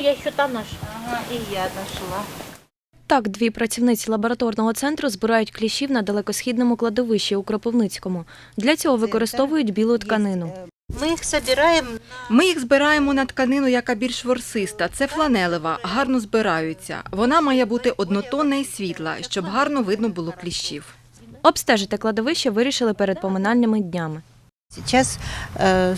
я еще там нашла. Ага, и я нашла. Так, дві працівниці лабораторного центру збирають кліщів на далекосхідному кладовищі у Кропивницькому. Для цього використовують білу тканину. Мы их собираем Ми їх збираємо на тканину, яка більш ворсиста. Це фланелева, гарно збираються. Вона має бути однотонна і світла, щоб гарно видно було кліщів. Обстежити кладовище вирішили перед поминальними днями. Сейчас э,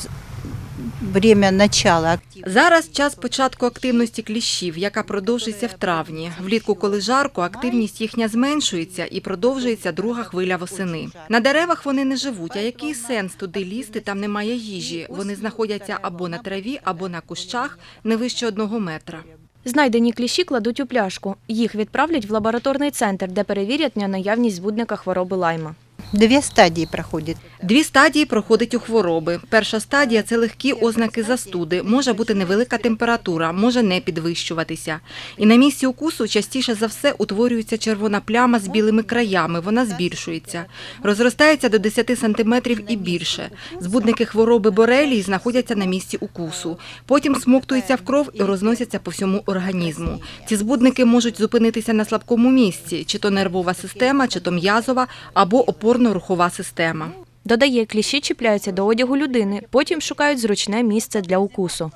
время начала. Зараз час початку активності кліщів, яка продовжується в травні. Влітку, коли жарко, активність їхня зменшується і продовжується друга хвиля восени. На деревах вони не живуть. А який сенс туди лізти? Там немає їжі. Вони знаходяться або на траві, або на кущах не вище одного метра. Знайдені кліщі кладуть у пляшку. Їх відправлять в лабораторний центр, де перевірять на наявність збудника хвороби лайма. Две стадии проходит. Дві стадії проходить у хвороби. Перша стадія це легкі ознаки застуди. Може бути невелика температура, може не підвищуватися. І на місці укусу частіше за все утворюється червона пляма з білими краями. Вона збільшується, розростається до 10 сантиметрів і більше. Збудники хвороби борелії знаходяться на місці укусу. Потім смоктуються в кров і розносяться по всьому організму. Ці збудники можуть зупинитися на слабкому місці, чи то нервова система, чи то м'язова або опорно-рухова система. Додає, кліщі чіпляються до одягу людини, потім шукають зручне місце для укусу.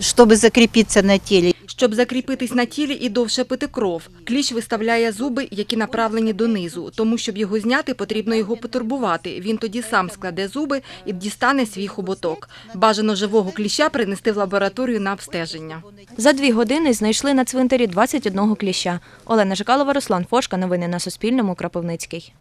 Чтобы закрепиться на теле, Щоб закріпитись на тілі і довше пити кров, кліщ виставляє зуби, які направлені донизу. Тому, щоб його зняти, потрібно його потурбувати. Він тоді сам складе зуби і дістане свій хоботок. Бажано живого кліща принести в лабораторію на обстеження. За дві години знайшли на цвинтарі 21 кліща. Олена Жикалова, Руслан Фошка. Новини на Суспільному. Кропивницький.